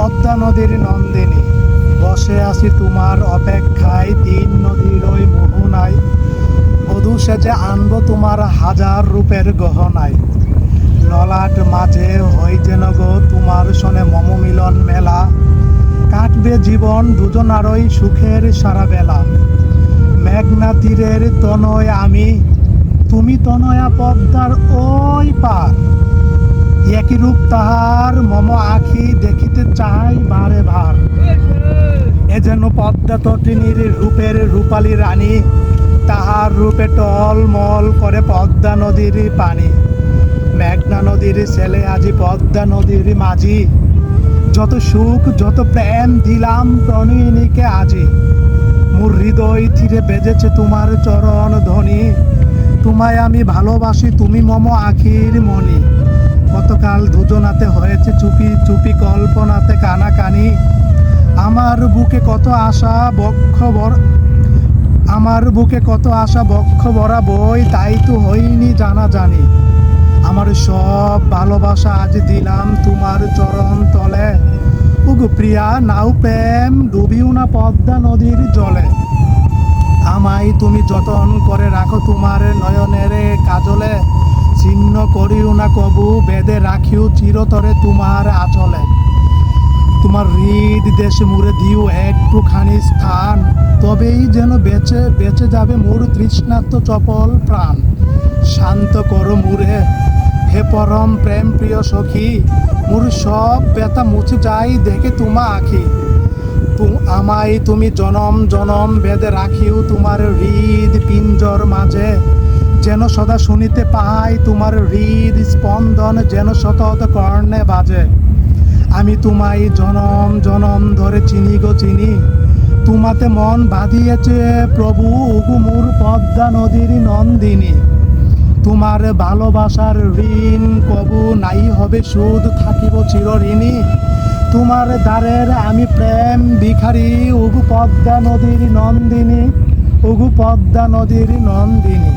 পদ্মা নদীর নন্দিনী। বসে আছি তোমার অপেক্ষায়, তিন নদীর ওই মোহনায়। বধূ সেজে আনব তোমার হাজার রূপের গহনায়। ললাট মাঝে হই যেন গো তোমার শোনে মম মিলন মেলা। কাটবে জীবন দুজনারই সুখের সারা বেলা মেঘনা তীরের তনয় আমি, তুমি তনয়া পদ্মার ওই পার। একই রূপ তাহার মম আখি দেখিতে চাই বারে ভার। এ যেন পদ্মা তটিনীর রূপের রূপালী রানী, তাহার রূপে টলমল করে পদ্মা নদীর পানি। মেঘনা নদীর ছেলে আজি পদ্মা নদীর মাঝি। যত সুখ, যত প্রেম দিলাম প্রণয়িনীকে আজি। মোর হৃদয় থিরে বেজেছে তোমার চরণ ধ্বনি। তোমায় আমি ভালোবাসি, তুমি মম আখির মনি গতকাল দুজনাতে হয়েছে চুপি চুপি কল্পনাতে কানাকানি। আমার বুকে কত আশা বক্ষ বর আমার বুকে কত আশা বক্ষ ভরা বই, তাই তো হইনি জানা জানি আমার সব ভালোবাসা আজ দিলাম তোমার চরণ তলে। উগু প্রিয়া, নাও প্রেম, ডুবিও না পদ্মা নদীর জলে। আমায় তুমি যতন করে রাখো তোমার নয়নের কাজলে। ছিন্ন করিও না কবু, বেদে রাখিও চিরতরে তোমার আচলে। তোমার হৃদ দেশে মুড়ে দিও একটুখানি স্থান, তবেই যেন বেঁচে বেঁচে যাবে মোর তৃষ্ণাত্ম চপল প্রাণ। শান্ত করো মুরে হে পরম প্রেম প্রিয় সখী, মোর সব ব্যথা মুছে যাই দেখে তোমা আখি আমায় তুমি জনম জনম বেদে রাখিও তোমার হৃদ পিঞ্জর মাঝে। যেন সদা শুনিতে পাই তোমার হৃদ স্পন্দন, যেন সতত কর্ণে বাজে। আমি তোমায় জনম জনম ধরে চিনি গো চিনি। তোমাতে মন বাঁধিয়েছে প্রভু উগুমুর পদ্মা নদীর নন্দিনী। তোমার ভালোবাসার ঋণ কবু নাই হবে, সুদ থাকিব চিরঋণী। তোমার দ্বারের আমি প্রেম ভিখারি, উগু পদ্মা নদীর নন্দিনী, উগু পদ্মা নদীর নন্দিনী।